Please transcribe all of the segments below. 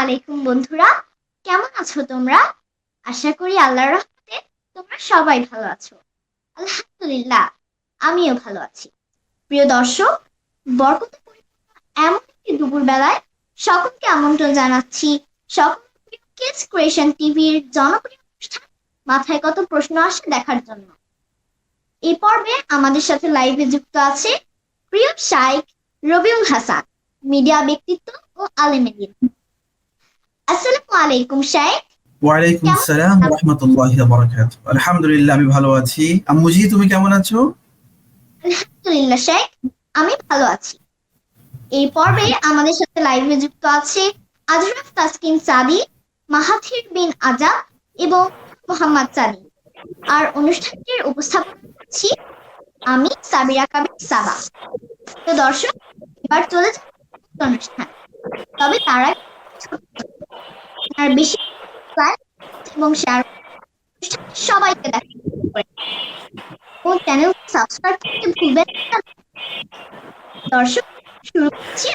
আলাইকুম বন্ধুরা। কেমন আছো তোমরা? আশা করি আল্লাহর রহমতে তোমরা সবাই ভালো আছো। আলহামদুলিল্লাহ, আমিও ভালো আছি। প্রিয় দর্শক, বরকত এমন একটি দুপুর বেলায় সকলকে আমন্ত্রণ জানাচ্ছি সকল কিডস ক্রিয়েশন টিভির জনপ্রিয় অনুষ্ঠান মাথায় কত প্রশ্ন আসে দেখার জন্য। এই পর্বে আমাদের সাথে লাইভে যুক্ত আছে প্রিয় শাইক রবিউল হাসান মিডিয়া ব্যক্তিত্ব ও আলেমে দিন আসসালামু আলাইকুম শাইক ওয়ালাইকুম আসসালাম আছো? রহমতুল্লাহি বারাকাত আলহামদুলিল্লাহ আমি ভালো আছি। আম্মুজি তুমি কেমন আছো? আলহামদুলিল্লাহ শেখ আমি ভালো আছি। এই পর্বে আমাদের সাথে লাইভে যুক্ত আছে আজরাফ তাসকিন সাদি মাহাথির বিন এবং মোহাম্মদ সাদি। আর অনুষ্ঠানটির উপস্থাপনা করছি আমি সাবিরা কাবির সাবা। তো দর্শক এবার চলে মূল অনুষ্ঠান। তবে তারা আর বেশি এবং শেয়ার সবাইকে দেখা ও চ্যানেল সাবস্ক্রাইব করতে ভুলবেন না। দর্শক শুরু করছি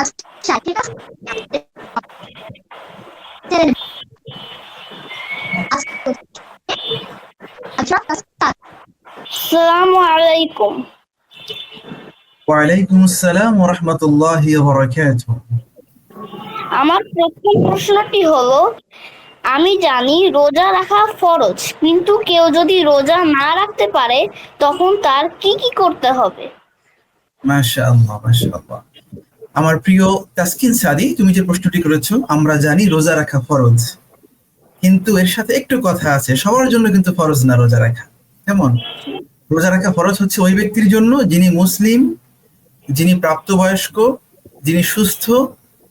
আচ্ছা আলাইকুম। ওয়ালাইকুম আসসালাম রহমতুল্লাহি বারাকাত আমার প্রথম প্রশ্নটি হলো, আমি জানি রোজা রাখা ফরজ, কিন্তু কেউ যদি রোজা না রাখতে পারে, তখন তার কি কি করতে হবে? মাশাআল্লাহ মাশাআল্লাহ। আমার প্রিয় তাসকিন সাদি, তুমি যে প্রশ্নটি করেছ, আমরা জানি রোজা রাখা ফরজ। কিন্তু এর সাথে একটু কথা আছে, সবার জন্য কিন্তু ফরজ না রোজা রাখা। কেমন? রোজা রাখা ফরজ হচ্ছে ওই ব্যক্তির জন্য যিনি মুসলিম, যিনি প্রাপ্তবয়স্ক, যিনি সুস্থ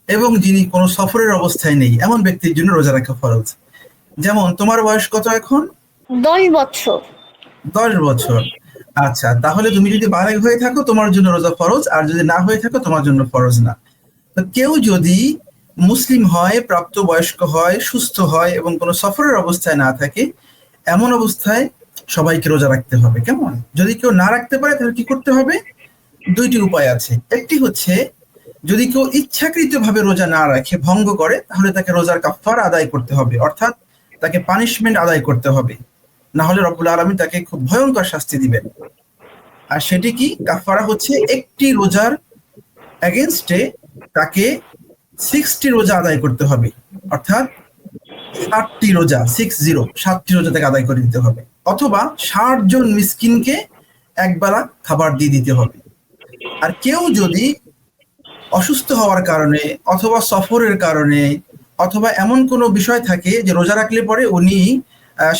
এবং যিনি কোনো সফরের অবস্থায় নেই এমন ব্যক্তির জন্য রোজা রাখা ফরজ। যেমন তোমার বয়স কত এখন? দশ বছর। দশ বছর। আচ্ছা তাহলে তুমি যদি বালেগ হয়ে থাকো তোমার জন্য রোজা ফরজ আর যদি না হয়ে থাকো তোমার জন্য ফরজ না। তো কেউ যদি মুসলিম হয় প্রাপ্তবয়স্ক হয় সুস্থ হয় এবং কোনো সফরের অবস্থায় না থাকে এমন অবস্থায় সবাইকে রোজা রাখতে হবে। কেমন? যদি কেউ না রাখতে পারে তাহলে কি করতে হবে? দুইটি উপায় আছে। একটি হচ্ছে যদি কেউ ইচ্ছাকৃতভাবে রোজা না রাখে, ভঙ্গ করে, তাহলে তাকে রোজার কাফার আদায় করতে হবে। অর্থাৎ তাকে পানিশমেন্ট আদায় করতে হবে। না হলে রব্বুল আলমী তাকে খুব ভয়ঙ্কর শাস্তি দিবেন। আর সেটি কি? কাফারা হচ্ছে একটি রোজার এগেনস্টে তাকে সিক্সটি রোজা আদায় করতে হবে। অর্থাৎ ষাটটি রোজা সিক্স জিরো সাতটি রোজা তাকে আদায় করে দিতে হবে। অথবা ষাট জন মিসকিনকে একবেলা খাবার দিয়ে দিতে হবে। আর কেউ যদি অসুস্থ হওয়ার কারণে অথবা সফরের কারণে অথবা এমন কোনো বিষয় থাকে যে রোজা রাখলে পরে উনি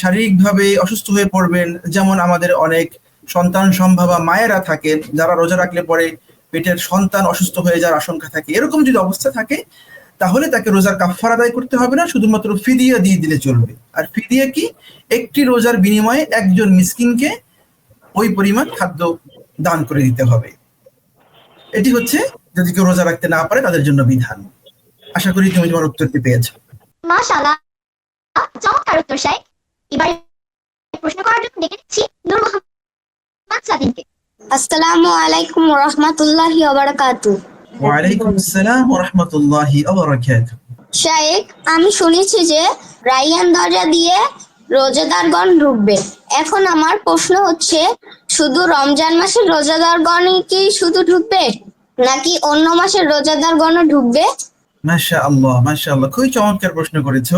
শারীরিকভাবে অসুস্থ হয়ে পড়বেন, যেমন আমাদের অনেক সন্তান সম্ভাবা মায়েরা থাকেন, যারা রোজা রাখলে পরে পেটের সন্তান অসুস্থ হয়ে যাওয়ার আশঙ্কা থাকে। এরকম যদি অবস্থা থাকে, তাহলে তাকে রোজার কাফার আদায় করতে হবে না, শুধুমাত্র ফিদিয়া দিয়ে দিলে চলবে। আর ফিদিয়া কি? একটি রোজার বিনিময়ে একজন মিসকিনকে ওই পরিমাণ খাদ্য দান করে দিতে হবে। এটি হচ্ছে যদি কেউ রোজা রাখতে না পারে তাদের জন্য বিধান। আশা করি তুমি তোমার উত্তরটি পেয়েছ। মাশাআল্লাহ। চমৎকার উত্তর শাইক এবার প্রশ্ন করার জন্য ডেকে নিচ্ছি নূর মোহাম্মদ সাদিনকে। আসসালামু আলাইকুম রহমতুল্লাহি ওবারাকাতু। ওয়ালাইকুম আসসালাম ওয়া রাহমাতুল্লাহি ওয়া বারাকাতুহু শায়েক আমি শুনেছি যে রাইয়ান দরজা দিয়ে রোজাদারগণ ঢুকবে। এখন আমার প্রশ্ন হচ্ছে শুধু রমজান মাসের রোজাদারগণই কি শুধু ঢুকবে? নাকি অন্য মাসের রোজাদারগণও ঢুকবে? মাশাআল্লাহ মাশাআল্লাহ। খুবই চমৎকার প্রশ্ন করেছ।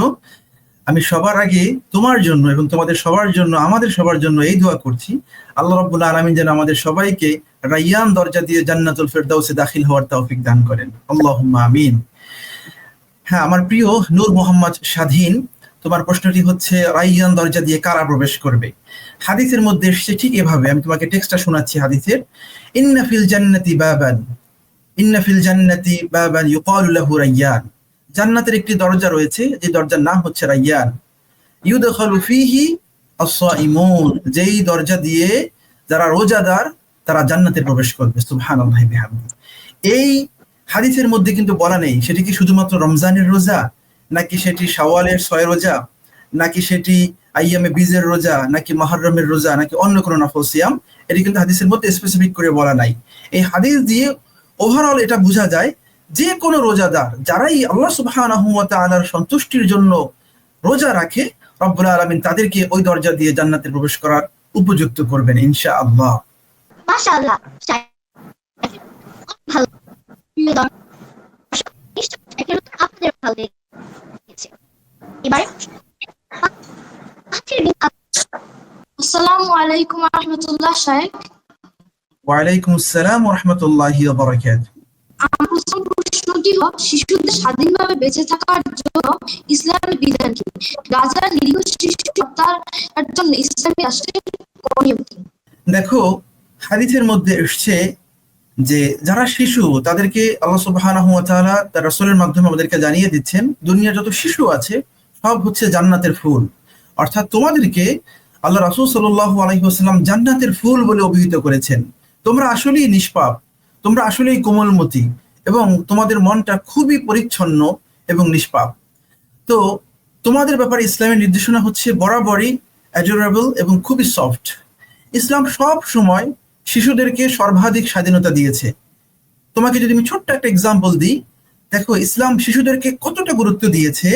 আমি সবার আগে তোমার জন্য এবং তোমাদের সবার জন্য, আমাদের সবার জন্য এই দোয়া করছি। আল্লাহ রাব্বুল আলামিন যেন আমাদের সবাইকে রাইয়ান দরজা দিয়ে জান্নাতুল ফেরদাউসে দাখিল হওয়ার তৌফিক দান করেন। আল্লাহুম্মা আমিন। হ্যাঁ আমার প্রিয় নূর মোহাম্মদ স্বাধীন, তোমার প্রশ্নটি হচ্ছে, রাইয়ান দরজা দিয়ে কারা প্রবেশ করবে? হাদিসের মধ্যে এসেছে ঠিক এভাবে, আমি তোমাকে টেক্সটটা শোনাচ্ছি হাদিসের। ইন্না ফিল জান্নাতি বাবান। ইন্না ফিল জান্নাতি বাবান ইউকালু লাহু রাইয়ান। জান্নাতের একটি দরজা রয়েছে, যে দরজার নাম হচ্ছে রাইয়ান। ইউদখালু ফিহি আস-সাইমুন, যেই দরজা দিয়ে যারা রোজাদার, তারা জান্নাতে প্রবেশ করবে। সুবহানাল্লাহি বিহামদি। এই হাদিসের মধ্যে কিন্তু বলা নেই, সেটি কি শুধুমাত্র রমজানের রোজা, নাকি সেটি শাওয়ালের ছয় রোজা, নাকি সেটি আইয়ামে বীজের রোজা, নাকি মহররমের রোজা, নাকি অন্য কোনো নফল সিয়াম, এটি কিন্তু হাদিসের মধ্যে স্পেসিফিক করে বলা নাই। এই হাদিস দিয়ে ওভারঅল এটা বোঝা যায় যে কোনো রোজাদার যারাই আল্লাহ সুবহানাহু ওয়া সন্তুষ্টির জন্য রোজা রাখে রব্বুল আলামিন তাদেরকে ওই দরজা দিয়ে জান্নাতে প্রবেশ করার উপযুক্ত করবেন ভালো লেগেছে এবারে আসসালামু আলাইকুম রহমতুল্লাহ শাহেক ওয়ালাইকুম আসসালাম ওয়া রাহমাতুল্লাহি ওয়া বারাকাতুহু আমার প্রথম প্রশ্নটি হল শিশুদের স্বাধীনভাবে বেঁচে থাকার জন্য ইসলামের বিধান কি? গাজার নিরীহ শিশু জন্য ইসলামী রাষ্ট্রের করণীয় কি? দেখো হাদিসের মধ্যে এসছে যে যারা শিশু তাদেরকে আল্লাহ সুবহানাহু ওয়া তাআলা তার রাসূলের মাধ্যমে আমাদেরকে জানিয়ে দিচ্ছেন দুনিয়ার যত শিশু আছে সব হচ্ছে জান্নাতের ফুল। অর্থাৎ তোমাদেরকে আল্লাহ রাসূল সাল্লাল্লাহু আলাইহি ওয়াসাল্লাম জান্নাতের ফুল বলে অভিহিত করেছেন। তোমরা আসলেই নিষ্পাপ, তোমরা আসলেই কোমলমতি এবং তোমাদের মনটা খুবই পরিচ্ছন্ন এবং নিষ্পাপ। তো তোমাদের ব্যাপারে ইসলামের নির্দেশনা হচ্ছে বরাবরই অ্যাডোরেবল এবং খুবই সফট ইসলাম সব সময় শিশুদেরকে সর্বাধিক স্বাধীনতা দিয়েছে। তোমাকে যদি আমি ছোট্ট একটা এক্সাম্পল দিই, দেখো, ইসলাম শিশুদেরকে কতটা গুরুত্ব দিয়েছে,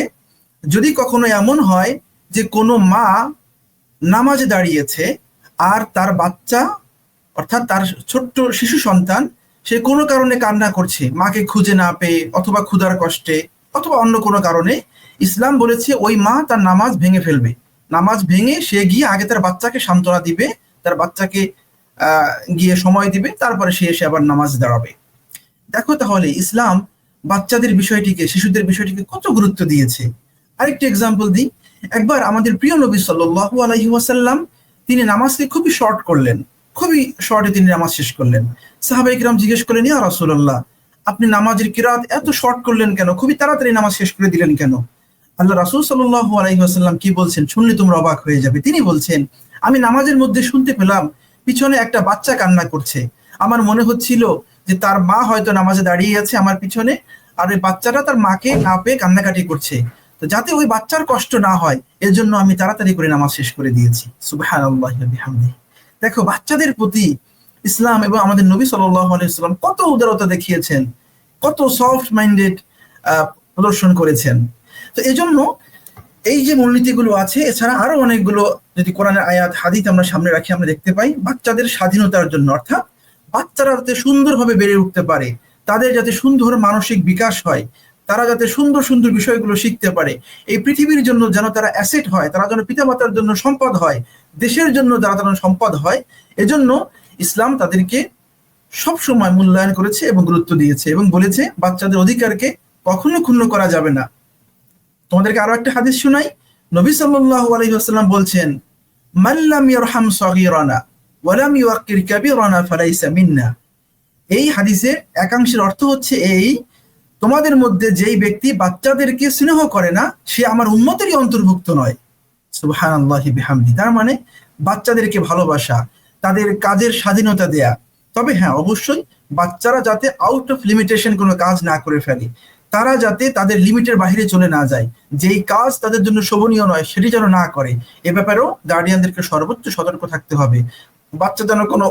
যদি কখনো এমন হয় যে কোনো মা নামাজে দাঁড়িয়েছে আর তার বাচ্চা অর্থাৎ তার ছোট্ট শিশু সন্তান, সে কোনো কারণে কান্না করছে, মাকে খুঁজে না পেয়ে অথবা ক্ষুধার কষ্টে অথবা অন্য কোনো কারণে। ইসলাম বলেছে, ওই মা তার নামাজ ভেঙে ফেলবে। নামাজ ভেঙে সে গিয়ে আগে তার বাচ্চাকে সান্ত্বনা দিবে, তার বাচ্চাকে গিয়ে সময় দিবে, তারপরে সে এসে আবার নামাজ দাঁড়াবে। দেখো তাহলে, ইসলাম বাচ্চাদের বিষয়টিকে, শিশুদের বিষয়টিকে কত গুরুত্ব দিয়েছে। আরেকটি এক্সাম্পল দিই। একবার আমাদের প্রিয় নবী সাল্লাল্লাহু আলাইহি ওয়াসাল্লাম, তিনি নামাজকে খুবই শর্ট করলেন। খুবই শর্টে তিনি নামাজ শেষ করলেন। সাহাবাই কিরাম জিজ্ঞেস করলেন, ইয়া রাসূলুল্লাহ, আপনি নামাজের কিরাত এত শর্ট করলেন কেন? খুবই তাড়াতাড়ি নামাজ শেষ করে দিলেন কেন? আল্লাহ রাসুল সাল্লাল্লাহু আলাইহি ওয়াসাল্লাম কি বলছেন শুনলে তোমরা অবাক হয়ে যাবে। তিনি বলছেন, আমি নামাজের মধ্যে শুনতে পেলাম, পিছনে একটা বাচ্চা কান্না করছে। আমার মনে হচ্ছিল যে তার মা হয়তো নামাজে দাঁড়িয়ে আছে আমার পিছনে, আর ওই বাচ্চাটা তার মাকে না পেয়ে কান্নাকাটি করছে। তো যাতে ওই বাচ্চার কষ্ট না হয়, এর জন্য আমি তাড়াতাড়ি করে নামাজ শেষ করে দিয়েছি। বিহামদিহি। দেখো, বাচ্চাদের প্রতি ইসলাম এবং আমাদের নবী আলাইহি কত উদারতা দেখিয়েছেন, কত সফট মাইন্ডেড প্রদর্শন করেছেন। তো এজন্য এই যে মূলনীতিগুলো আছে, এছাড়া আরও অনেকগুলো যদি কোরআনের আয়াত হাদিস আমরা সামনে রাখি, আমরা দেখতে পাই, বাচ্চাদের স্বাধীনতার জন্য। অর্থাৎ বাচ্চারা যাতে সুন্দরভাবে বেড়ে উঠতে পারে, তাদের যাতে সুন্দর মানসিক বিকাশ হয়, তারা যাতে সুন্দর সুন্দর বিষয়গুলো শিখতে পারে। এই পৃথিবীর জন্য যেন তারা অ্যাসেট হয়, তারা যেন পিতামাতার জন্য সম্পদ হয় দেশের জন্য যারা যেন সম্পদ হয়, এজন্য ইসলাম তাদেরকে সব সময় মূল্যায়ন করেছে এবং গুরুত্ব দিয়েছে এবং বলেছে, বাচ্চাদের অধিকারকে কখনো ক্ষুণ্ণ করা যাবে না। তোমাদেরকে আরও একটা হাদিস শোনাই। নবী সাল্লাল্লাহু আলাইহি ওয়াসাল্লাম বলছেন মাল্লাম ইয়ারহাম সগীরানা ওয়ালাম ইউআক্কির কাবীরানা ফালাইসা মিন্না। এই হাদিসের একাংশের অর্থ হচ্ছে এই, তোমাদের মধ্যে যেই ব্যক্তি বাচ্চাদেরকে স্নেহ করে না, সে আমার উম্মতেরই অন্তর্ভুক্ত নয়। সুবহানাল্লাহি বিহামদি। তার মানে বাচ্চাদেরকে ভালোবাসা, তাদের কাজের স্বাধীনতা দেয়া। তবে হ্যাঁ অবশ্যই বাচ্চারা যাতে আউট অফ লিমিটেশন কোনো কাজ না করে ফেলে, তারা যাতে তাদের লিমিটের বাইরে চলে না যায়, যেই কাজ তাদের জন্য শোভনীয় নয় সেটি যেন না করে, এ ব্যাপারেও গার্ডিয়ানদেরকে সর্বোচ্চ সতর্ক থাকতে হবে। বাচ্চা যেন কোনো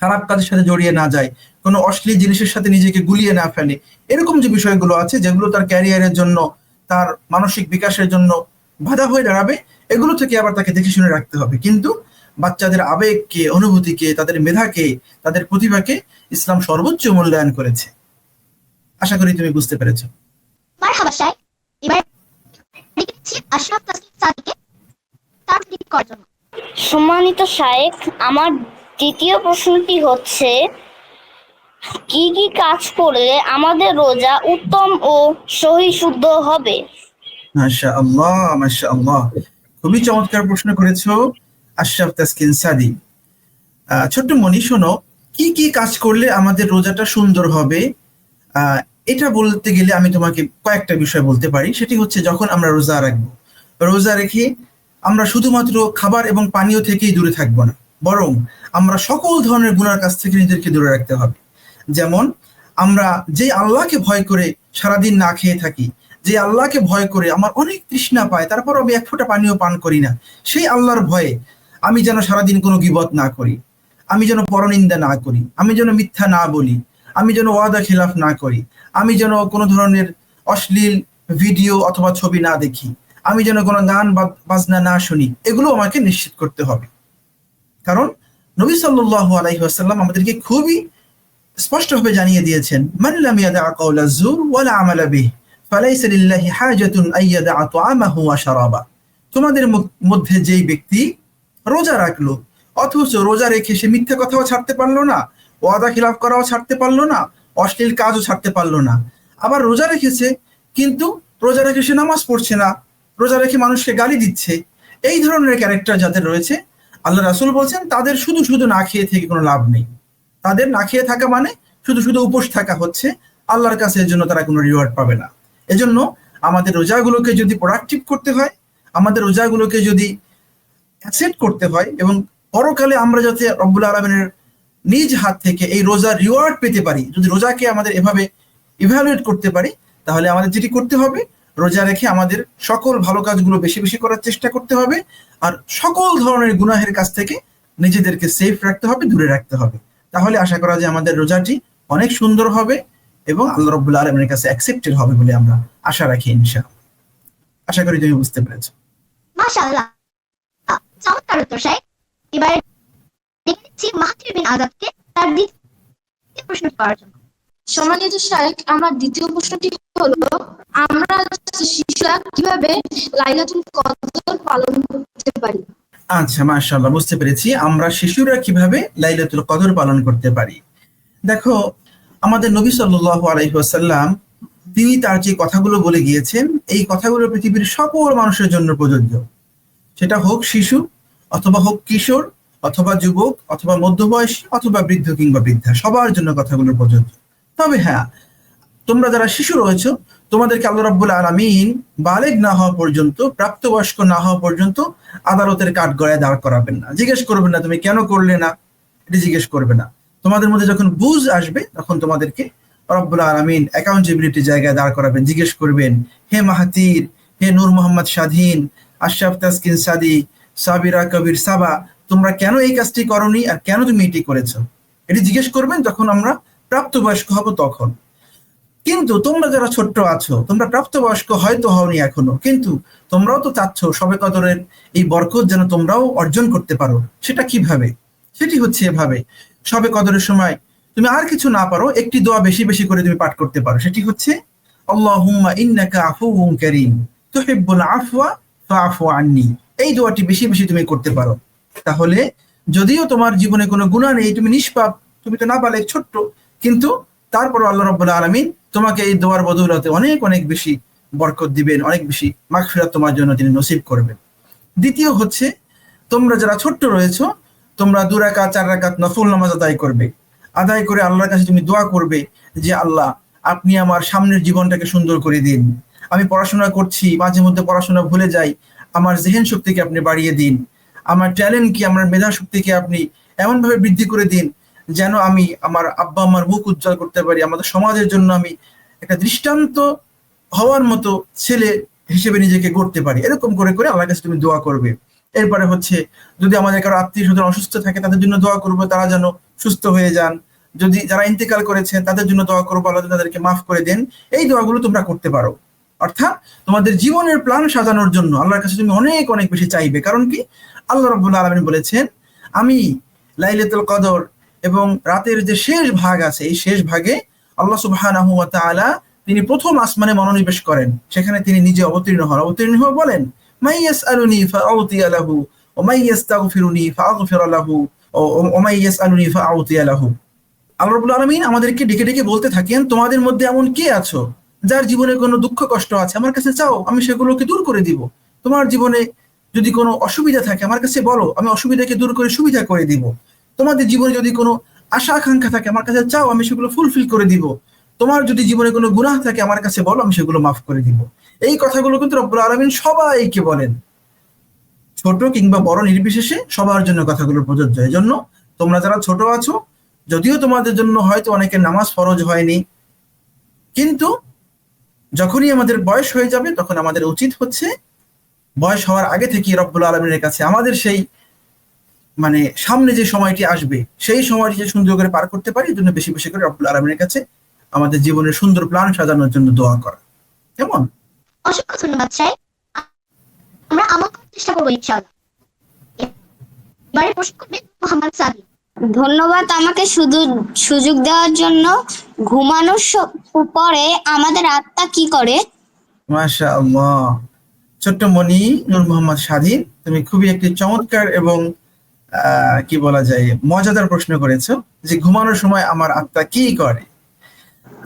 খারাপ কাজের সাথে জড়িয়ে না যায়, কোনো অশ্লীল জিনিসের সাথে নিজেকে গুলিয়ে না ফেলে, এরকম যে বিষয়গুলো আছে যেগুলো তার ক্যারিয়ারের জন্য, তার মানসিক বিকাশের জন্য বাধা হয়ে দাঁড়াবে এগুলো থেকে আবার তাকে দেখে শুনে রাখতে হবে। কিন্তু বাচ্চাদের আবেগকে অনুভূতিকে তাদের মেধাকে তাদের প্রতিভাকে ইসলাম সর্বোচ্চ মূল্যায়ন করেছে। আশা করি তুমি বুঝতে পেরেছ। সম্মানিত শায়েখ আমার দ্বিতীয় প্রশ্নটি হচ্ছে কি কি কাজ করলে আমাদের রোজা উত্তম ও সহি শুদ্ধ হবে? মাশা আল্লাহ মাশা আল্লাহ খুবই চমৎকার প্রশ্ন করেছ, আশরাফ তাসকিন সাদি। ছোট্ট মনি, শোনো, কি কি কাজ করলে আমাদের রোজাটা সুন্দর হবে? এটা বলতে গেলে আমি তোমাকে কয়েকটা বিষয় বলতে পারি। সেটি হচ্ছে যখন আমরা রোজা রাখব। রোজা রেখে আমরা শুধুমাত্র খাবার এবং পানীয় থেকেই দূরে থাকব না, বরং আমরা সকল ধরনের গুনার কাছ থেকে নিজেদেরকে দূরে রাখতে হবে। যেমন, আমরা যে আল্লাহকে ভয় করে সারাদিন না খেয়ে থাকি যে আল্লাহকে ভয় করে আমার অনেক তৃষ্ণা পায় তারপর আমি এক ফোঁটা পানীয় পান করি না। সেই আল্লাহর ভয়ে আমি যেন সারাদিন কোনো গিবত না করি, আমি যেন পরনিন্দা না করি, আমি যেন মিথ্যা না বলি, আমি যেন ওয়াদা খেলাফ না করি, আমি যেন কোনো ধরনের অশ্লীল ভিডিও অথবা ছবি না দেখি, আমি যেন কোনো গান বাজনা না শুনি, এগুলো আমাকে নিশ্চিত করতে হবে। কারণ নবী সাল্লাল্লাহু আলাইহি ওয়াসাল্লাম আমাদেরকে খুবই স্পষ্টভাবে জানিয়ে দিয়েছেন, মান লাম ইয়াদা কাওলা যুর ওয়ালা আমালা বিহ। ফালাইসা লিল্লাহি হাজাতুন আইয়াদা তাআমাহু ওয়া শারাবা। তোমাদের মধ্যে যেই ব্যক্তি রোজা রাখল, অথচ রোজা রেখে সে মিথ্যে কথাও ছাড়তে পারল না, ওয়াদা খিলাফ করাও ছাড়তে পারল না, অশ্লীল কাজও ছাড়তে পারল না। আবার রোজা রেখেছে, কিন্তু রোজা রেখে সে নামাজ পড়ছে না, রোজা রেখে মানুষকে গালি দিচ্ছে। এই ধরনের ক্যারেক্টার যাদের রয়েছে, আল্লাহ রাসূল বলছেন, তাদের শুধু শুধু না খেয়ে থেকে কোনো লাভ নেই। তাদের না খেয়ে থাকা মানে শুধু শুধু উপোস থাকা হচ্ছে, আল্লাহর কাছে এর জন্য তারা কোনো রিওয়ার্ড পাবে না। এজন্য আমাদের রোজাগুলোকে যদি প্রোডাক্টিভ করতে হয়, আমাদের রোজাগুলোকে যদি অ্যাসেপ্ট করতে হয় এবং পরকালে আমরা যাতে রব্বুল আলমিনের নিজ হাত থেকে এই রোজার রিওয়ার্ড পেতে পারি, যদি রোজাকে আমাদের এভাবে ইভ্যালুয়েট করতে পারি, তাহলে আমাদের যেটি করতে হবে, রোজা রেখে আমাদের সকল ভালো কাজগুলো বেশি বেশি করার চেষ্টা করতে হবে আর সকল ধরনের গুনাহের কাছ থেকে নিজেদেরকে সেফ রাখতে হবে, দূরে রাখতে হবে। তাহলে আশা করা যায় আমাদের রোজাটি অনেক সুন্দর হবে। এবং আল্লাহ রব্বুল আলমের কাছে অ্যাকসেপ্টেড হবে বলে আমরা আশা রাখি ইনশাআল্লাহ। আশা করি তুমি বুঝতে পেরেছ। মাশাআল্লাহ। চমৎকার উত্তর শাহেক এবারে নিচ্ছি মাহাথির বিন আজাদকে তার দ্বিতীয় প্রশ্ন করার জন্য। সম্মানিত শাহেক আমার দ্বিতীয় প্রশ্নটি হলো আমরা শিশুরা কীভাবে লাইলাতুল কদর পালন করতে পারি? আচ্ছা মাশাআল্লাহ বুঝতে পেরেছি। আমরা শিশুরা কীভাবে লাইলাতুল কদর পালন করতে পারি? দেখো আমাদের নবী সাল্লাল্লাহু আলাইহি ওয়াসাল্লাম, তিনি তার যে কথাগুলো বলে গিয়েছেন, এই কথাগুলো পৃথিবীর সকল মানুষের জন্য প্রযোজ্য। সেটা হোক শিশু, অথবা হোক কিশোর, অথবা যুবক, অথবা মধ্যবয়সী, অথবা বৃদ্ধ কিংবা বৃদ্ধা, সবার জন্য কথাগুলো প্রযোজ্য। তবে হ্যাঁ তোমরা যারা শিশু রয়েছো, তোমাদেরকে আল্লাহ রাব্বুল আলামিন বালেগ না হওয়া পর্যন্ত, প্রাপ্তবয়স্ক না হওয়া পর্যন্ত আদালতের কাঠগড়ায় দাঁড় করাবেন না। জিজ্ঞেস করবেন না, তুমি কেন করলে না? এটি জিজ্ঞেস করবে না। তোমাদের মধ্যে যখন বুঝ আসবে, তখন তোমাদেরকে রব্বুল আলমিন অ্যাকাউন্টেবিলিটি জায়গায় দাঁড় করাবেন, জিজ্ঞেস করবেন, হে মাহাতির হে নূর মোহাম্মদ স্বাধীন, আশরাফ তাসকিন সাদি, সাবিরা কবির সাবা, তোমরা কেন এই কাজটি করনি আর কেন তুমি এটি করেছ? এটি জিজ্ঞেস করবেন যখন আমরা প্রাপ্তবয়স্ক হব তখন। কিন্তু তোমরা যারা ছোট্ট আছো, তোমরা প্রাপ্তবয়স্ক হয়তো হওনি এখনও, কিন্তু তোমরাও তো চাচ্ছ সবে কদরের এই বরকত যেন তোমরাও অর্জন করতে পারো। সেটা কীভাবে? সেটি হচ্ছে এভাবে। সবে কদরের সময় তুমি আর কিছু না পারো, একটি দোয়া বেশি বেশি করে তুমি পাঠ করতে পারো। সেটি হচ্ছে, আল্লাহুম্মা ইন্নাকা আফুউন কারীম, তুহিব্বুল আফওয়া ফাআফু আন্নি। এই দোয়াটি বেশি বেশি তুমি করতে পারো। তাহলে যদিও তোমার জীবনে কোনো গুনাহ নেই, তুমি নিষ্পাপ, তুমি তো না পালে ছোট্ট, কিন্তু তারপর আল্লাহ রাব্বুল আলামিন তোমাকে এই দোয়ার বদৌলতে অনেক অনেক বেশি বরকত দিবেন, অনেক বেশি মাগফিরাত তোমার জন্য তিনি নসিব করবেন। দ্বিতীয় হচ্ছে, তোমরা যারা ছোট্ট রয়েছো তোমরা দু রাকাত, চার রাকাত নফল নামাজ আদায় করবে। আদায় করে আল্লাহর কাছে তুমি দোয়া করবে যে, আল্লাহ, আপনি আমার সামনের জীবনটাকে সুন্দর করে দিন। আমি পড়াশোনা করছি, মাঝে মধ্যে পড়াশোনা ভুলে যাই। আমার জেহেন শক্তিকে আপনি বাড়িয়ে দিন। আমার ট্যালেন্ট কি আমার মেধা শক্তিকে আপনি এমন ভাবে বৃদ্ধি করে দিন যেন আমি আমার আব্বা আমার মুখ উজ্জ্বল করতে পারি। আমাদের সমাজের জন্য আমি একটা দৃষ্টান্ত হওয়ার মতো ছেলে হিসেবে নিজেকে গড়তে পারি। এরকম করে করে আল্লাহর কাছে তুমি দোয়া করবে। এরপরে হচ্ছে, যদি আমাদের কারও আত্মীয় স্বজন অসুস্থ থাকে, তাদের জন্য দোয়া করব, তারা যেন সুস্থ হয়ে যান। যদি যারা ইন্তেকাল করেছেন তাদের জন্য দোয়া করব, আল্লাহ তাদেরকে মাফ করে দেন। এই দোয়াগুলো তোমরা করতে পারো। অর্থাৎ তোমাদের জীবনের প্ল্যান সাজানোর জন্য আল্লাহর কাছে তুমি অনেক অনেক বেশি চাইবে। কারণ কি? আল্লাহ রব্বুল আলমিন বলেছেন, আমি লাইলাতুল কদর এবং রাতের যে শেষ ভাগ আছে, এই শেষ ভাগে আল্লাহ সুবহানাহু তিনি প্রথম আসমানে মনোনিবেশ করেন। সেখানে তিনি নিজে অবতীর্ণ হন। অবতীর্ণ হয়ে বলেন মাই ইয়াসআলুনি ফাআউতিয়া লাহু ওয়া মাই ইস্তাগফিরুনি ফাআগফির লাহু ওয়া মাই ইয়াসআলুনি ফাআউতিয়া লাহু। আল্লাহ রাব্বুল আলামিন আমাদেরকে ডেকে ডেকে বলতে থাকেন, তোমাদের মধ্যে এমন কে আছো যার জীবনে কোনো দুঃখ কষ্ট আছে? আমার কাছে চাও, আমি সেগুলোকে দূর করে দিব। তোমার জীবনে যদি কোনো অসুবিধা থাকে, আমার কাছে বলো, আমি অসুবিধাকে দূর করে সুবিধা করে দিব। তোমাদের জীবনে যদি কোনো আশা আকাঙ্ক্ষা থাকে, আমার কাছে চাও, আমি সেগুলো ফুলফিল করে দিব। তোমার যদি জীবনে কোনো গুনাহ থাকে, আমার কাছে বলো, আমি সেগুলো মাফ করে দিব। এই কথাগুলো কিন্তু রব্বুল আলমিন সবাইকে বলেন। ছোট কিংবা বড় নির্বিশেষে সবার জন্য কথাগুলো প্রযোজ্য। এই জন্য তোমরা যারা ছোট আছো, যদিও তোমাদের জন্য হয়তো অনেকের নামাজ ফরজ হয়নি, কিন্তু যখনই আমাদের বয়স হয়ে যাবে, তখন আমাদের উচিত হচ্ছে বয়স হওয়ার আগে থেকে রব্বুল আলমিনের কাছে আমাদের সেই মানে সামনে যে সময়টি আসবে, সেই সময়টি যে সুন্দর করে পার করতে পারি জন্য বেশি বেশি করে রব্বুল আলমিনের কাছে আমাদের জীবনের সুন্দর প্ল্যান সাজানোর জন্য দোয়া করা। কেমন? অসংখ্য ধন্যবাদ চাই আমরা আমল করার চেষ্টা করব ইনশাআল্লাহ। এবারে প্রশ্ন করবে মোহাম্মদ সাদি ধন্যবাদ আমাকে শুধু সুযোগ দেওয়ার জন্য। ঘুমানোর পরে আমাদের আত্মা কি করে? মাশা আল্লাহ ছোট্ট মণি নূর মোহাম্মদ স্বাধীন তুমি খুবই একটি চমৎকার এবং আহ, কি বলা যায় মজাদার প্রশ্ন করেছ যে ঘুমানোর সময় আমার আত্মা কি করে?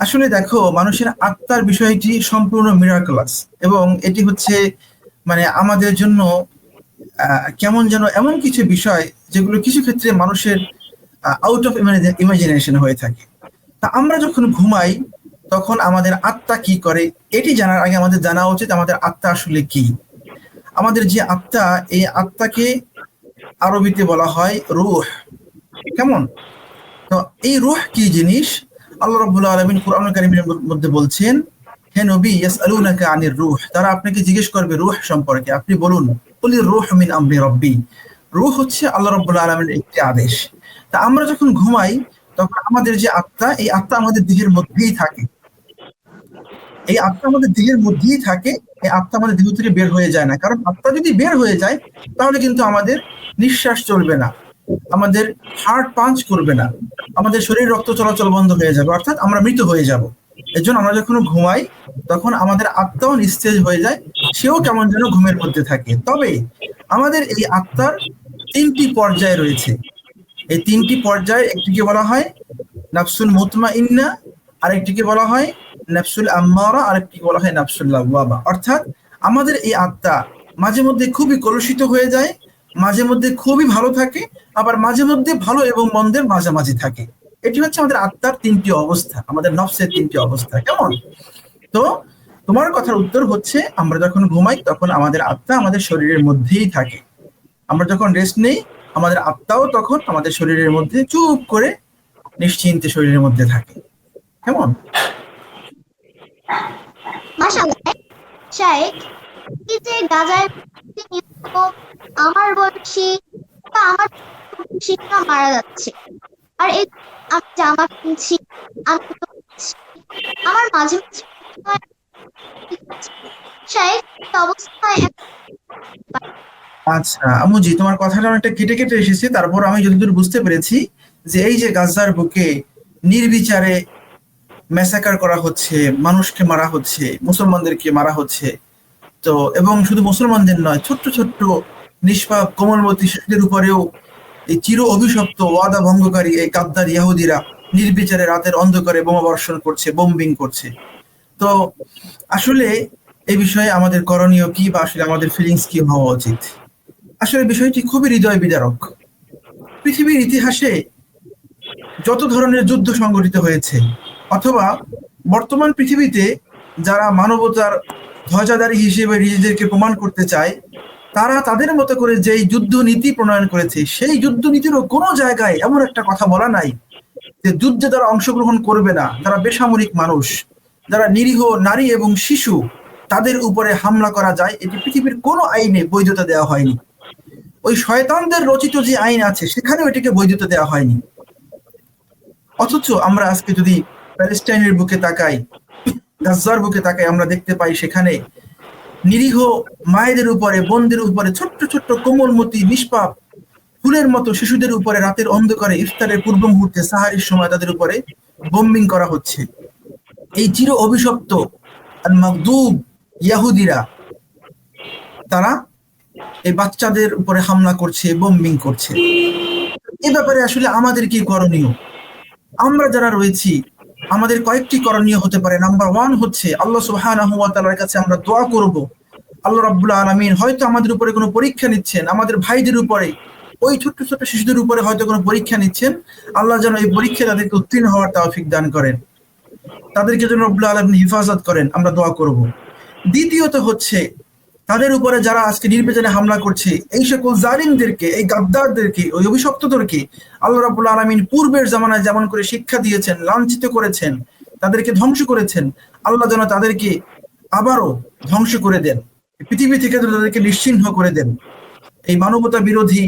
আসলে দেখো, মানুষের আত্মার বিষয়টি সম্পূর্ণ মিরাকলাস এবং এটি হচ্ছে মানে আমাদের জন্য কেমন যেন এমন কিছু বিষয় যেগুলো কিছু ক্ষেত্রে মানুষের আউট অফ ইমাজিনেশন হয়ে থাকে। তা আমরা যখন ঘুমাই, তখন আমাদের আত্মা কি করে? এটি জানার আগে আমাদের জানা উচিত আমাদের আত্মা আসলে কি। আমাদের যে আত্মা, এই আত্মাকে আরবিতে বলা হয় রুহ। কেমন? তো এই রুহ কি জিনিস? আল্লাহ রাব্বুল আলামিন কোরআন কারীমের মধ্যে বলছেন, হে নবী, ইয়াসআলুনাকা আনির রূহ। তারা আপনাকে জিজ্ঞেস করবে রূহ সম্পর্কে। আপনি বলুন কুলির রূহ মিন আমরি রাব্বি। রূহ হচ্ছে আল্লাহ রাব্বুল আলামিনের একটি আদেশ। তা আমরা যখন ঘুমাই, তখন আমাদের যে আত্মা, এই আত্মা আমাদের দেহের মধ্যেই থাকে। এই আত্মা আমাদের দেহের মধ্যেই থাকে, এই আত্মা আমাদের দেহ থেকে বের হয়ে যায় না। কারণ আত্মা যদি বের হয়ে যায়, তাহলে কিন্তু আমাদের নিঃশ্বাস চলবে না। আমাদের হার্ট পাঞ্চ করবে না। আমাদের শরীর রক্ত চলাচল বন্ধ হয়ে যাবে, অর্থাৎ আমরা মৃত হয়ে যাব। এর জন্য আমরা যখন ঘুমাই, তখন আমাদের আত্মাও নিস্তেজ হয়ে যায়, সেও কেমন যেন ঘুমের মধ্যে থাকে। তবে আমাদের এই আত্মার তিনটি পর্যায় রয়েছে। এই তিনটি পর্যায়ে, একটিকে বলা হয় নাফসুল মুতমা ইন্না আরেকটিকে বলা হয় নাফসুল আম্মারা, আরেকটিকে বলা হয় নাফসুল লাওয়াবা। অর্থাৎ আমাদের এই আত্মা মাঝে মধ্যে খুবই কলুষিত হয়ে যায়, মাঝে মধ্যে খুবই ভালো থাকে আবার মাঝে মধ্যে ভালো এবং মন্দের মাঝামাঝি থাকে। এটি হচ্ছে আমাদের আত্মার তিনটি অবস্থা, আমাদের নফসের তিনটি অবস্থা, কেমন? তো তোমার কথার উত্তর হচ্ছে, আমরা যখন ঘুমাই তখন আমাদের আত্মা আমাদের শরীরের মধ্যেই থাকে। আমরা যখন রেস্ট নেই, আমাদের আত্মাও তখন আমাদের শরীরের মধ্যে চুপ করে নিশ্চিন্তে শরীরের মধ্যে থাকে। কেমন? আমার বয়সী বা আমার শিক্ষা মারা যাচ্ছে। আর এই আমি জামা কিনছি আমি আমার মাঝে মাঝে আচ্ছা আমুজি তোমার কথাটা অনেকটা কেটে কেটে এসেছে। তারপর আমি যতদূর বুঝতে পেরেছি যে এই যে গাজার বুকে নির্বিচারে ম্যাসাকার করা হচ্ছে, মানুষকে মারা হচ্ছে, মুসলমানদেরকে মারা হচ্ছে, তো এবং শুধু মুসলমানদের নয়, ছোট্ট ছোট্ট নিষ্পাপ কোমলমতি শিশুদের উপরেও এই চির অভিশপ্ত ওয়াদা ভঙ্গকারী এই গাদ্দার ইয়াহুদিরা নির্বিচারে রাতের অন্ধকারে বোমা বর্ষণ করছে বোম্বিং করছে। তো আসলে এই বিষয়ে আমাদের করণীয় কি বা আসলে আমাদের ফিলিংস কি হওয়া উচিত? আসলে বিষয়টি খুবই হৃদয় বিদারক পৃথিবীর ইতিহাসে যত ধরনের যুদ্ধ সংঘটিত হয়েছে, অথবা বর্তমান পৃথিবীতে যারা মানবতার ধ্বজাদারী হিসেবে নিজেদেরকে প্রমাণ করতে চায় তারা তাদের মতো করে যেই যুদ্ধ নীতি প্রণয়ন করেছে, সেই যুদ্ধ নীতিরও কোনো জায়গায় এমন একটা কথা বলা নাই যে যুদ্ধে তারা অংশগ্রহণ করবে না। যারা বেসামরিক মানুষ। যারা নিরীহ নারী এবং শিশু, তাদের উপরে হামলা করা যায়। এটি পৃথিবীর কোনো আইনে বৈধতা দেওয়া হয়নি। ওই শয়তানদের রচিত যে আইন আছে, সেখানেও এটিকে বৈধতা দেওয়া হয়নি। অথচ আমরা আজকে যদি প্যালেস্টাইনের বুকে তাকাই গাজার বুকে তাকাই, আমরা দেখতে পাই সেখানে নিরীহ মায়েদের উপরে, বোনদের উপরে, ছোট্ট ছোট্ট কোমলমতি নিষ্পাপ ফুলের মতো শিশুদের উপরে রাতের অন্ধকারে, ইফতারের পূর্ব মুহূর্তে, সাহারির সময় তাদের উপরে বোম্বিং করা হচ্ছে। এই চির অভিশপ্ত আর ইয়াহুদিরা, তারা এই বাচ্চাদের উপরে হামলা করছে বোম্বিং করছে। এ ব্যাপারে আসলে আমাদের কি করণীয়? আমরা যারা রয়েছি আমাদের কয়েকটি করণীয় হতে পারে। নাম্বার ওয়ান হচ্ছে আল্লাহ তাআলার কাছে আমরা দোয়া করব। আল্লাহ রাব্বুল আলামিন হয়তো আমাদের উপরে কোনো পরীক্ষা নিচ্ছেন, আমাদের ভাইদের উপরে, ওই ছোট্ট ছোট্ট শিশুদের উপরে হয়তো কোনো পরীক্ষা নিচ্ছেন। আল্লাহ যেন এই পরীক্ষা তাদেরকে উত্তীর্ণ হওয়ার তৌফিক দান করেন। তাদেরকে যেন রব্বুল আলামিন হেফাজত করেন, আমরা দোয়া করব। দ্বিতীয়ত হচ্ছে তাদের উপরে যারা আজকে নির্বাচনে হামলা করছে, এই সকল জালিমদেরকে, এই গাদ্দারদেরকে, ওই অভিশপ্তদেরকে আল্লাহ রাবুল আলমিন পূর্বের জামানায় যেমন করে শিক্ষা দিয়েছেন, লাঞ্ছিত করেছেন, তাদেরকে ধ্বংস করেছেন, আল্লাহ যেন তাদেরকে আবারও ধ্বংস করে দেন। পৃথিবী থেকে তাদেরকে নিশ্চিহ্ন করে দেন। এই মানবতা বিরোধী,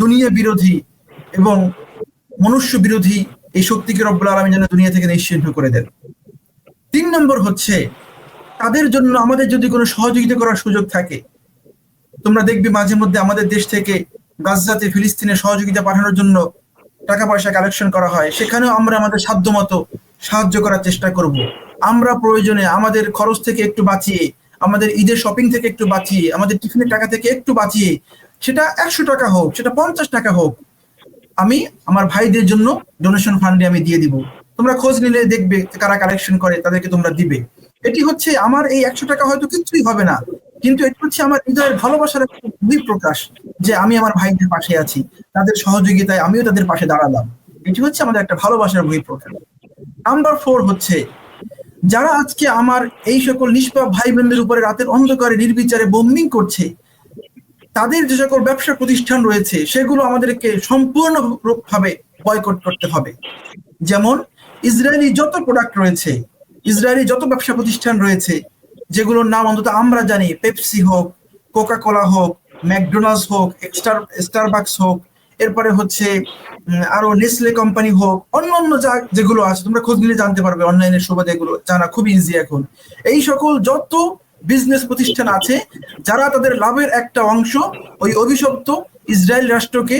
দুনিয়া বিরোধী এবং মনুষ্য বিরোধী এই শক্তিকে রব্বুল আলমী যেন দুনিয়া থেকে নিশ্চিহ্ন করে দেন। তিন নম্বর হচ্ছে তাদের জন্য, আমাদের যদি কোনো সহযোগিতা করার সুযোগ থাকে, তোমরা দেখবে মাঝে মধ্যে আমাদের দেশ থেকে গাজাতে ফিলিস্তিনে সহযোগিতা পাঠানোর জন্য টাকা পয়সা কালেকশন করা হয়। সেখানেও আমরা আমাদের সাধ্যমতো সাহায্য করার চেষ্টা করব। আমরা প্রয়োজনে আমাদের খরচ থেকে একটু বাঁচিয়ে, আমাদের ঈদের শপিং থেকে একটু বাঁচিয়ে, আমাদের টিফিনের টাকা থেকে একটু বাঁচিয়ে, সেটা একশো টাকা হোক, সেটা পঞ্চাশ টাকা হোক, আমি আমার ভাইদের জন্য ডোনেশন ফান্ডে আমি দিয়ে দিব। তোমরা খোঁজ নিলে দেখবে কারা কালেকশন করে, তাদেরকে তোমরা দিবে। এটি হচ্ছে আমার এই একশো টাকা হয়তো কিছুই হবে না, কিন্তু এটি হচ্ছে আমার হৃদয়ের ভালোবাসার একটা প্রকাশ যে আমি আমার ভাইদের পাশে আছি, তাদের সহযোগিতায় আমিও তাদের পাশে দাঁড়ালাম। এটি হচ্ছে আমাদের একটা ভালোবাসার বহিঃপ্রকাশ নাম্বার ফোর হচ্ছে, যারা আজকে আমার এই সকল নিষ্পাপ ভাই বোনদের উপরে রাতের অন্ধকারে নির্বিচারে বোম্বিং করছে, তাদের যে সকল ব্যবসা প্রতিষ্ঠান রয়েছে, সেগুলো আমাদেরকে সম্পূর্ণভাবে বয়কট করতে হবে। যেমন, ইসরায়েলি যত প্রোডাক্ট রয়েছে ইসরায়েলি যত ব্যবসা প্রতিষ্ঠান রয়েছে, যেগুলোর নাম অন্তত আমরা জানি, পেপসি হোক কোকা কোলা হোক, ম্যাকডোনাল্ডস হোক, স্টার, স্টারবাক্স হোক, এরপরে হচ্ছে আরও নেসলে কোম্পানি হোক, অন্যান্য যা, যেগুলো আছে, তোমরা খোঁজ নিলে জানতে পারবে অনলাইনের সুবাদে এগুলো জানা খুব ইজি এখন। এই সকল যত বিজনেস প্রতিষ্ঠান আছে, যারা তাদের লাভের একটা অংশ, ওই অভিশপ্ত ইসরায়েল রাষ্ট্রকে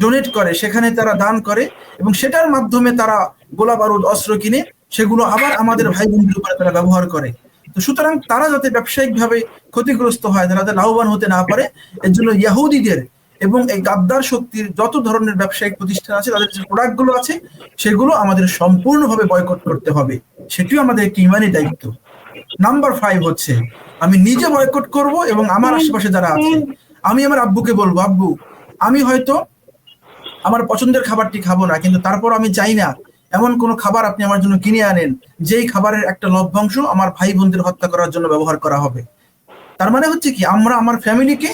ডোনেট করে, সেখানে তারা দান করে, এবং সেটার মাধ্যমে তারা গোলা বারুদ অস্ত্র কিনে সেগুলো আবার আমাদের ভাই বোনদের উপরে তারা ব্যবহার করে। তো সুতরাং তারা যাতে ব্যবসায়িকভাবে ক্ষতিগ্রস্ত হয়, তারা যাতে লাভবান হতে না পারে, এর জন্য ইয়াহুদিদের এবং এই গাদ্দার শক্তির যত ধরনের ব্যবসায়িক প্রতিষ্ঠান আছে, তাদের যে প্রোডাক্টগুলো আছে, সেগুলো আমাদের সম্পূর্ণভাবে বয়কট করতে হবে। সেটিও আমাদের একটি ইমানি দায়িত্ব। নাম্বার ফাইভ হচ্ছে, আমি নিজে বয়কট করব এবং আমার আশেপাশে যারা আছে, আমি আমার আব্বুকে বলব, আব্বু, আমি হয়তো আমার পছন্দের খাবারটি খাব না, কিন্তু তারপর আমি চাই না এমন কোন খাবার আপনি আমার জন্য কিনে আনেন, যেই খাবারের একটা লভ্যাংশ আমার ভাই বোনদের হত্যা করার জন্য ব্যবহার করা হবে। তার মানে হচ্ছে কি, আমরা আমার ফ্যামিলিকে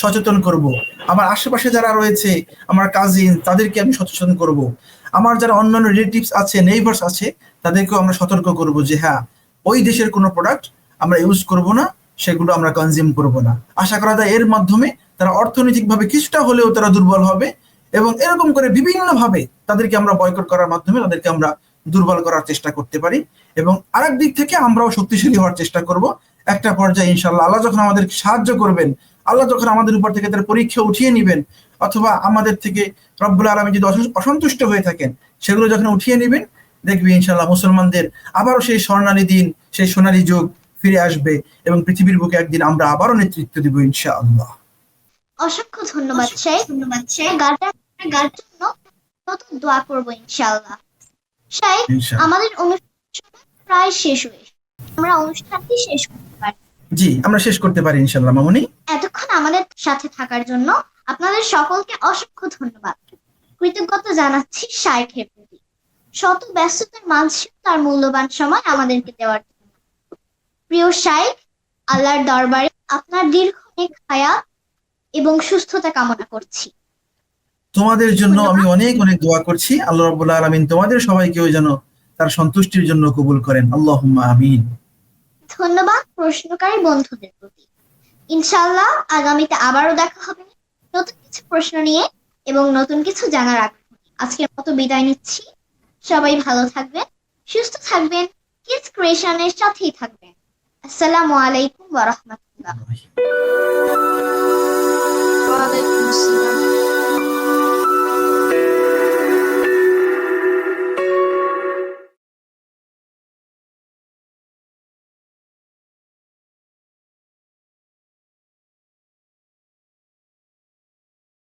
সচেতন করব। আমার আশেপাশে যারা রয়েছে, আমার কাজিন তাদেরকে আমি সচেতন করব। আমার যারা অন্যান্য রিলেটিভস আছে নেইবার্স আছে, তাদেরকেও আমরা সতর্ক করব যে হ্যাঁ ওই দেশের কোনো প্রোডাক্ট আমরা ইউজ করব না, সেগুলো আমরা কনজিউম করব না। আশা করা যায় এর মাধ্যমে তারা অর্থনৈতিকভাবে কিছুটা হলেও তারা দুর্বল হবে এবং এরকম করে বিভিন্ন ভাবে তাদেরকে আমরা বয়কট করার মাধ্যমে তাদেরকে আমরা দুর্বল করার চেষ্টা করতে পারি এবং আরেক দিক থেকে আমরাও শক্তিশালী হওয়ার চেষ্টা করব। একটা পর্যায়ে ইনশাল্লাহ আল্লাহ যখন আমাদের সাহায্য করবেন আল্লাহ যখন আমাদের উপর থেকে তার পরীক্ষা উঠিয়ে নিবেন অথবা আমাদের থেকে রব্বুল আলমী যদি অসন্তুষ্ট হয়ে থাকেন সেগুলো যখন উঠিয়ে নিবেন দেখবি ইনশাল্লাহ মুসলমানদের আবারও সেই স্বর্ণালী দিন সেই সোনালী যুগ ফিরে আসবে এবং পৃথিবীর বুকে একদিন আমরা আবারও নেতৃত্ব দিব ইনশাআল্লাহ। অসংখ্য ধন্যবাদ ধন্যবাদ নতুন দোয়া করব ইনশাআল্লাহ। শেখ আমাদের অনুষ্ঠান প্রায় শেষ হয়ে আমরা অনুষ্ঠানটি শেষ করতে পারি। জি আমরা শেষ করতে পারি ইনশাআল্লাহ মামুনি। এতক্ষণ আমাদের সাথে থাকার জন্য আপনাদের সকলকে অসংখ্য ধন্যবাদ। কৃতজ্ঞতা জানাচ্ছি শাইখের প্রতি। শত ব্যস্ততার মাঝেও তার মূল্যবান সময় আমাদেরকে দেওয়ার জন্য। প্রিয় শাইখ আল্লাহর দরবারে আপনার দীর্ঘ হায়াত এবং সুস্থতা কামনা করছি। তোমাদের জন্য আমি অনেক অনেক দোয়া করছি। আল্লাহ রব্বুল্লাহ আলমিন তোমাদের সবাইকেও যেন তার সন্তুষ্টির জন্য কবুল করেন। আল্লাহ আমিন। ধন্যবাদ প্রশ্নকারী বন্ধুদের প্রতি। ইনশাল্লাহ আগামীতে আবারও দেখা হবে নতুন কিছু প্রশ্ন নিয়ে এবং নতুন কিছু জানার আগ্রহ আজকের মতো বিদায় নিচ্ছি। সবাই ভালো থাকবেন সুস্থ থাকবেন কিস ক্রিয়েশনের সাথেই থাকবেন। আসসালামু আলাইকুম ওয়া রাহমাতুল্লাহ। ওয়া আলাইকুম আসসালাম।